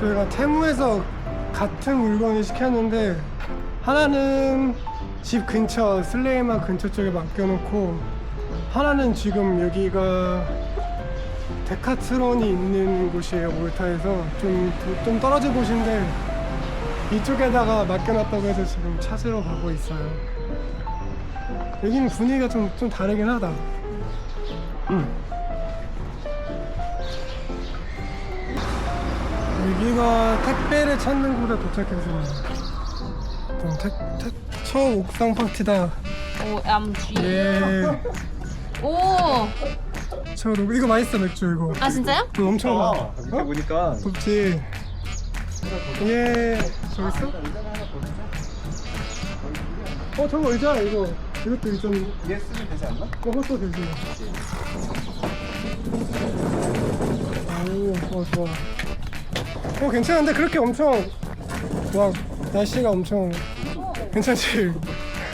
저희가 테무에서 같은 물건을 시켰는데 하나는 집 근처 슬레이마 근처 쪽에 맡겨놓고 하나는 지금 여기가 데카트론이 있는 곳이에요 몰타에서. 좀, 좀 떨어진 곳인데 이쪽에다가 맡겨놨다고 해서 지금 찾으러 가고 있어요. 여기는 분위기가 좀, 좀 다르긴 하다. 음. 여기가 택배를 찾는 곳에 도착했습니다. 좀 택, 택, 처음 옥상 파티다. OMG. 예 오! 저 이거 맛있어 맥주 이거. 아, 진짜요? 이거 엄청 많아 아, 이렇게 보니까. 덥지? 예. 저기 있어? 어 저거 의자 이거. 이것도 좀 얘 쓰면 되지 않나? 그것도 되지. 오 좋아 좋아 어 괜찮은데 그렇게 엄청 와 날씨가 엄청 괜찮지?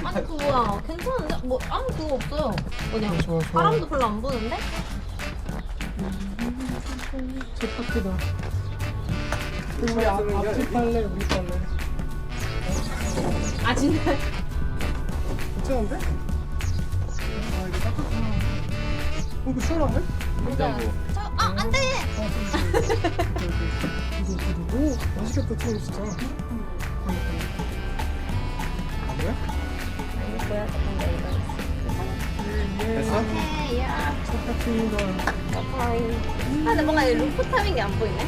아니, 그거 뭐야. 괜찮은데? 뭐, 아무 그거 없어요. 그냥. 좋아, 좋아. 바람도 별로 안 부는데? 제 파티다 우리 앞, 앞집 빨래 우리 빨래 아, 진짜? 괜찮은데? 아 이거 따뜻하구나 어 이거 시원한데? 냉장고. 저, 아, 안 돼! 오 맛있겠다 튀김 진짜 그래? 됐어? 네, 야. 똑같습니다 아, 근데 뭔가 이 루프탑인 게안 보이네?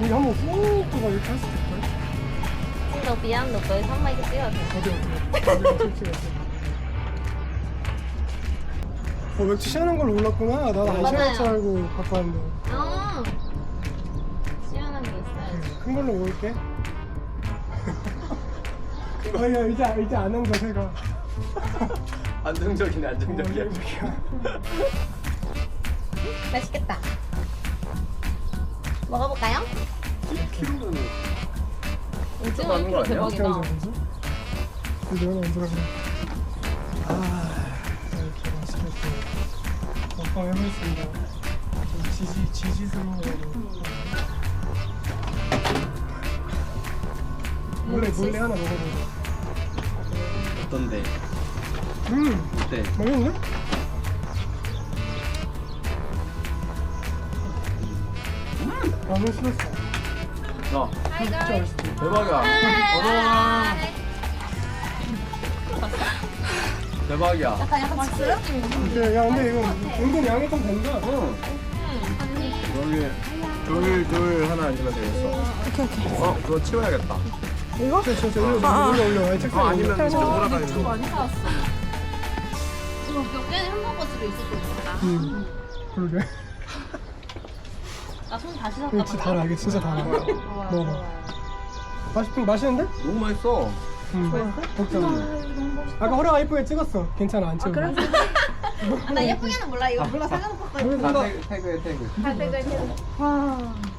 우리 한번 훅 들어가 이렇게 할수 있을까요? 너 미안, 너 거기서 한 마디 찍어도 돼. 어디 어디 어디 어디 찍었어 어 맥주 시원한 걸 몰랐구나 나는 안 맞아요. 시원할 줄 알고 갖고 왔는데 어. 시원한 게 있어야지. 큰 걸로 먹을게 아야 이제 이제 안 한다 새가 안정적이네, 안정적이야. 맛있겠다. 먹어볼까요? 키로는 오징어 많은 거 1kg 아니야? 대박이다. 이거 내가 만들어 그래 아 먹방 해보겠습니다 좀 지지 지지스러운 몰래 몰래 하나 먹어보자 어떤데? 음 어때? 맛있네? 라면 싫었어 야, 진짜 맛있지 대박이야. 어머. 대박이야. 약간 약간 맛있어요? 근데 야 근데 이거 은근 양이 좀 된다 응. 여기, 둘, 둘, 하나 앉으면 되겠어. 오케이, 오케이. 어, 그거 치워야겠다. 이거? 저, 저, 저, 올려 올려 올려 아니 어, 책상에 아니면 올려. 진짜 거. 많이 사왔어. 몇 개는 햄버거 집에 있었던 거다. 음 그러게 나 손 다시 샀다. 이거 진짜 달아 이게 진짜 달아 먹어봐 맛있, 맛있는데? 너무 맛있어. 응 먹자 아까 허라가 이쁘게 찍었어 괜찮아 안 찍어 그래? 아, 나 예쁘게는 몰라. 이거 몰라 사가놓고 다 태그, 태그에 태그.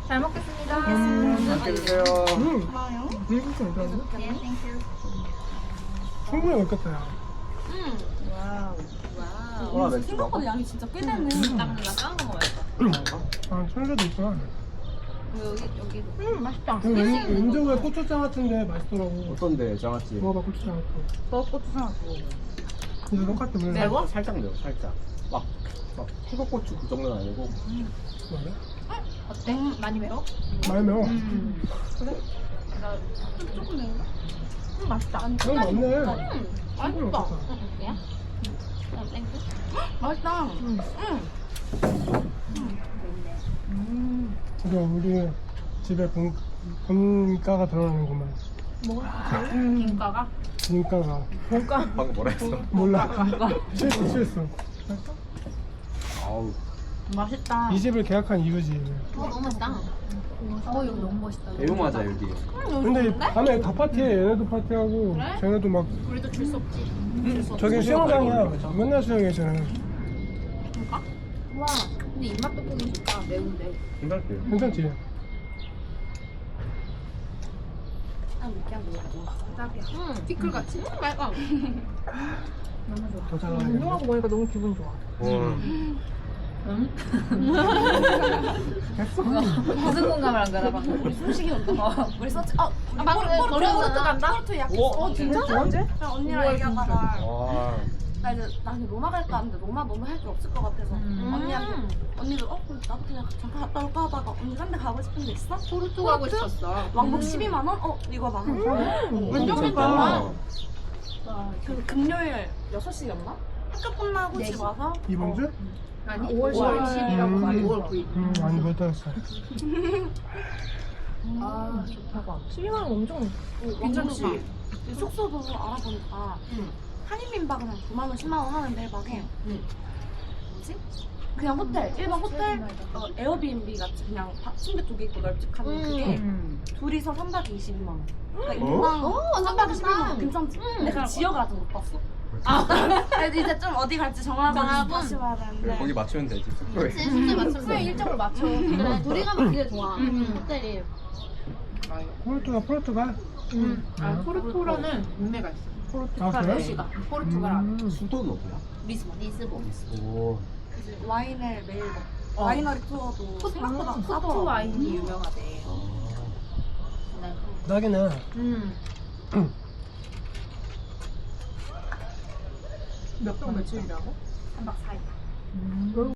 잘 먹겠습니다. 맛있게 드세요. 음 고마워요 음 진짜 괜찮은데? 네, 땡큐. 충분히 먹겠다 야 음. 호라 맥주 생각보다. 양이 진짜 꽤 되네. 나 근데 나 까는 거 먹어야겠다. 아 천사도 있구나 여기 여기. 음 맛있다. 왠- 왠지 왜 고추장 같은데 맛있더라고 어떤데, 장아찌? 먹어봐 고추장 같은 너 고추장 고 근데 똑같아 왜 매워? 살짝 매워, 살짝. 막, 막 태국고추 그 정도는 아니고. 맞아? 어때? 많이 매워? 많이 매워 좀 조금 매운가? 음 맛있다. 그건 맞네 음. 충분히 맛있다. 먹겠다 야? 어, 땡큐. 맛있다. 이거 우리 집에 본, 본가가 들어가는구만. 김가가? 본가가. 방금 뭐라 했어? 몰라. 취했어 취했어? 아우, 맛있다. 이 집을 계약한 이유지. 어 너무 맛있다. 어 여기 너무 멋있다. 배우맞아, 여기. 근데 밤에 다 파티해. 얘네도 파티하고 쟤네도 막 우리도 줄수 없지. 저기 수영장이야. 맨날 수영해 쟤네. 와. 근데 입맛 떡볶이 좋다. 매운데. 괜찮지? 괜찮지? 아 느끼한 거 딱이야. 음. 피클 같이. 음 맛있어. 너무 좋아. 더 잘나가겠네 운동하고 보니까 너무 기분 좋아. 음. 됐어. 무슨 공감을 한 거야 방금? 우리 숨쉬기 운동. 우리 서치. 어, 우리 아. 포르- 포르- 머리 포르투 간다. 포르투 약했어. 어, 진짜? 언제? 그냥 언니랑 얘기하다가 와. 나 이제 나 이제 로마 갈까 하는데 로마 너무 할 게 없을 것 같아서 음. 언니한테 언니도 어 그럼 나도 그냥 잠깐 갔다 올까 하다가 언니 딴데 가고 싶은 데 있어? 포르투 가고 싶었어. 왕복 12만 원? 어 이거 나. 완전 어, 괜찮아. 그 금요일 6시였나? 학교 끝나고 네집 시. 와서 이번 주? 아니 5월 5월 10일이라고 음. 말이 5월 9일. 음, 아니 못 들었어. 아 좋다가. 12만 원 엄청 괜찮지? 숙소도 알아보니까 응. 한인민박은 한 9만 원, 10만 원 하는데 1박에 응. 뭐지? 그냥 호텔, 일반 호텔 어, 에어비앤비 같이 그냥 바- 침대 두 개 있고 널찍한 그게 음. 둘이서 3박에 22만 원. 그러니까 어? 인당 어, 완전 3박에 11만 괜찮다. 원 괜찮지? 근데 그 지역을 아직 못 봤어. 아, 그래서 이제 좀 어디 갈지 정하고 정하고. 다시 봐야 되는데. 거기 맞추면 되지. 숙소에. 숙소에 맞추면 숙소에 돼. 일정을 맞춰. 그래 둘이 가면 되게 좋아. 음. 호텔이. 포르투가 포르투가. 음. 아, 포르투라는 동네가 있어. 아 포르투갈 그래? 도시가. 포르투갈 안에. 음. 수도는 어디야? 리스본. 리스본. 오. 이제 와인을 매일 먹. 어. 와이너리 투어도 생각보다 포르투 싸더라고. 와인이 유명하대. 네. 나기는 음. 몇박 며칠이라고? 3박 4일. 음.